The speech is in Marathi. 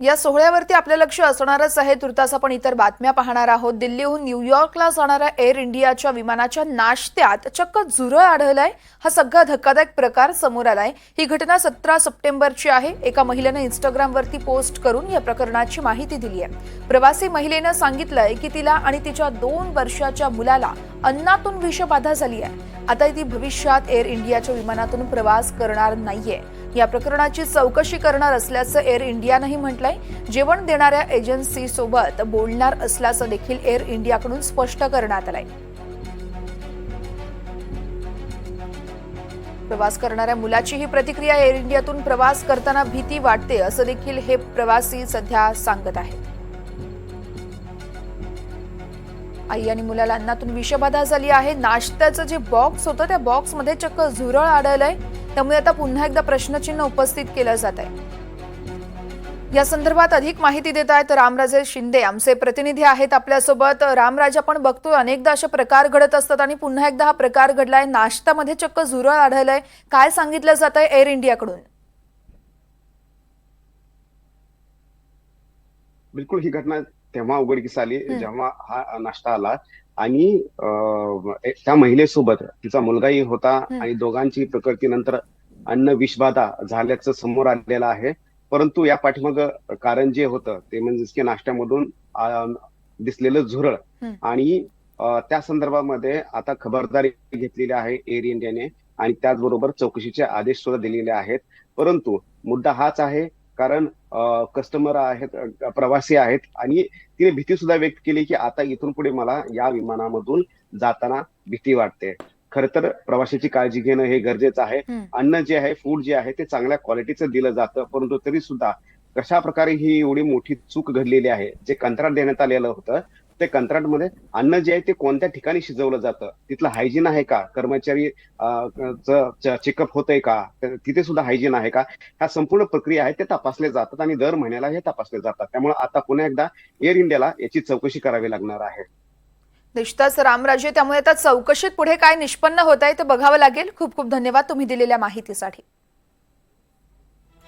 या सोहळ्यावरती आपलं लक्ष असणारच आहे तुर्तास आपण इतर बातम्या पाहणार आहोत. दिल्लीहून न्यूयॉर्कला जाणाऱ्या एअर इंडियाच्या विमानाच्या नाश्त्यात चक्क झुरळ आढळलाय. हा सगळा धक्कादायक प्रकार समोर आलाय. ही घटना सतरा सप्टेंबरची आहे. एका महिलेनं इंस्टाग्रामवरती पोस्ट करून या प्रकरणाची माहिती दिली आहे प्रवासी महिलेनं सांगितलंय की तिला आणि तिच्या दोन वर्षाच्या मुलाला अन्नातून विषबाधा झाली आहे आता ती भविष्यात एअर इंडियाच्या विमानातून प्रवास करणार नाहीये. या प्रकरणाची चौकशी करणार असल्याचं एअर इंडियानंही म्हटलंय. जेवण देणाऱ्या एजन्सी सोबत बोलणार असल्याचं देखील एअर इंडियाकडून स्पष्ट करण्यात आलंय. प्रवास करणाऱ्या मुलाची ही प्रतिक्रिया एअर इंडियातून प्रवास करताना भीती वाटते असं देखील हे प्रवासी सध्या सांगत आहेत. आई आणि मुलाला अन्नातून विषबाधा झाली आहे. नाश्त्याचं जे बॉक्स होतं त्या बॉक्समध्ये चक्क झुरळ आढळलंय. त्यामुळे आता पुन्हा एकदा प्रश्नचिन्ह उपस्थित केलं जात आहे. या संदर्भात अधिक माहिती देत आहेत रामराजे शिंदे. आमचे प्रतिनिधी आहेत आपल्यासोबत. रामराज आपण बघतो अनेकदा असे प्रकार घडत असतात आणि पुन्हा एकदा हा प्रकार घडलाय. नाश्त्यामध्ये चक्क झुरळ आढळलंय. काय सांगितलं जात आहे एअर इंडियाकडून? बिलकुल ही घटना तेव्हा उघडकीस आली जेव्हा हा नाश्ता आला आणि त्या महिलेसोबत तिचा मुलगाही होता. आणि दोघांची प्रकृती नंतर अन्न विषबाधा झाल्याचं समोर आलेलं आहे परंतु या पाठीमाग कारण जे होतं ते म्हणजेच की नाश्त्यामधून दिसलेलं झुरळ. आणि त्या संदर्भामध्ये आता खबरदारी घेतलेली आहे एअर इंडियाने आणि त्याचबरोबर चौकशीचे आदेश सुद्धा दिलेले आहेत परंतु मुद्दा हाच आहे कारण कस्टमर आहेत प्रवासी आहेत आणि तिने भीती सुद्धा व्यक्त केली की आता इथून पुढे मला या विमानामधून जाताना भीती वाटते. खर तर प्रवाशाची काळजी घेणं हे गरजेचं आहे. अन्न जे आहे फूड जे आहे ते चांगल्या क्वालिटीचं दिलं जातं. परंतु तरी सुद्धा कशा प्रकारे ही एवढी मोठी चूक घडलेली आहे जे कंत्राट देण्यात आलेलं होतं ते कंत्राटमध्ये अन्न जे आहे ते कोणत्या ठिकाणी शिजवलं जातं? तिथलं हायजीन आहे का? कर्मचारी चेकअप होतंय का? तिथे सुद्धा हायजीन आहे का? ह्या संपूर्ण प्रक्रिया आहेत ते तपासले जातात आणि दर महिन्याला हे तपासले जातात. त्यामुळे आता पुन्हा एकदा एअर इंडियाला याची चौकशी करावी लागणार आहे. निश्चितच रामराजे त्यामुळे आता चौकशीत पुढे काय निष्पन्न होत आहे ते बघावं लागेल. खूप खूप धन्यवाद तुम्ही दिलेल्या माहितीसाठी.